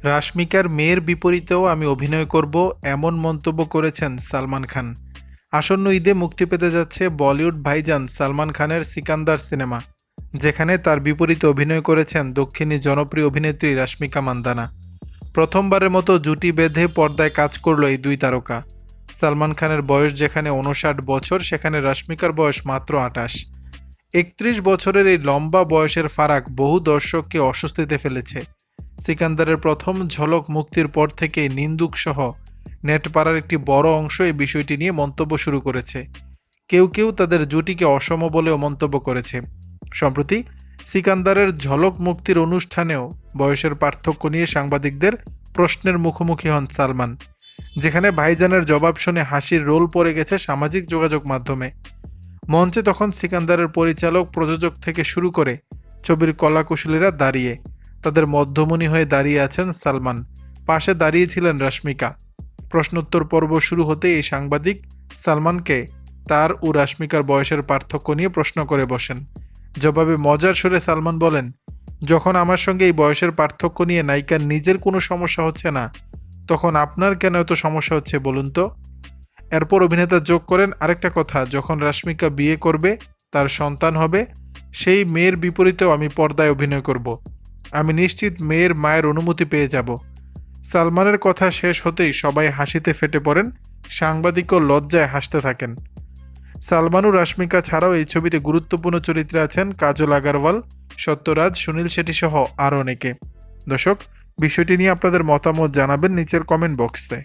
রাশমিকার মেয়ের বিপরীতেও আমি অভিনয় করব এমন মন্তব্য করেছেন সালমান খান। আসন্ন ঈদে মুক্তি পেতে যাচ্ছে বলিউড ভাইজান সালমান খানের সিকান্দার সিনেমা, যেখানে তার বিপরীতে অভিনয় করেছেন দক্ষিণী জনপ্রিয় অভিনেত্রী রাশমিকা মান্দানা। প্রথমবারের মতো জুটি বেঁধে পর্দায় কাজ করল এই দুই তারকা। সালমান খানের বয়স যেখানে উনষাট বছর, সেখানে রাশমিকার বয়স মাত্র আটাশ। একত্রিশ বছরের এই লম্বা বয়সের ফারাক বহু দর্শককে অস্বস্তিতে ফেলেছে। সিকান্দারের প্রথম ঝলক মুক্তির পর থেকে নিন্দুক সহ নেটপাড়ার একটি বড় অংশ এই বিষয়টি নিয়ে মন্তব্য শুরু করেছে। কেউ কেউ তাদের জুটিকে অসম বলেও মন্তব্য করেছে। সম্প্রতি সিকান্দারের ঝলক মুক্তির অনুষ্ঠানেও বয়সের পার্থক্য নিয়ে সাংবাদিকদের প্রশ্নের মুখোমুখি হন সালমান, যেখানে ভাইজানের জবাব শুনে হাসির রোল পড়ে গেছে সামাজিক যোগাযোগ মাধ্যমে। মঞ্চে তখন সিকান্দারের পরিচালক, প্রযোজক থেকে শুরু করে ছবির কলাকুশলীরা দাঁড়িয়ে তাদের মধ্যমণি হয়ে দাঁড়িয়ে আছেন সালমান। পাশে দাঁড়িয়েছিলেন রাশমিকা। প্রশ্নোত্তর পর্ব শুরু হতে এই সাংবাদিক সালমানকে তার ও রাশমিকার বয়সের পার্থক্য নিয়ে প্রশ্ন করে বসেন। জবাবে মজার সুরে সালমান বলেন, যখন আমার সঙ্গে এই বয়সের পার্থক্য নিয়ে নায়িকার নিজের কোনো সমস্যা হচ্ছে না, তখন আপনার কেন এত সমস্যা হচ্ছে বলুন তো? এরপর অভিনেতা যোগ করেন আরেকটা কথা, যখন রাশমিকা বিয়ে করবে, তার সন্তান হবে, সেই মেয়ের বিপরীতেও আমি পর্দায় অভিনয় করব। আমি নিশ্চিত মেয়ের মায়ের অনুমতি পেয়ে যাব। সালমানের কথা শেষ হতেই সবাই হাসিতে ফেটে পড়েন, সাংবাদিকও লজ্জায় হাসতে থাকেন। সালমানু রাশমিকা ছাড়াও এই ছবিতে গুরুত্বপূর্ণ চরিত্রে আছেন কাজল আগারওয়াল, সত্যরাজ, সুনীল শেঠি সহ আরও অনেকে। দর্শক, বিষয়টি নিয়ে আপনাদের মতামত জানাবেন নিচের কমেন্ট বক্সে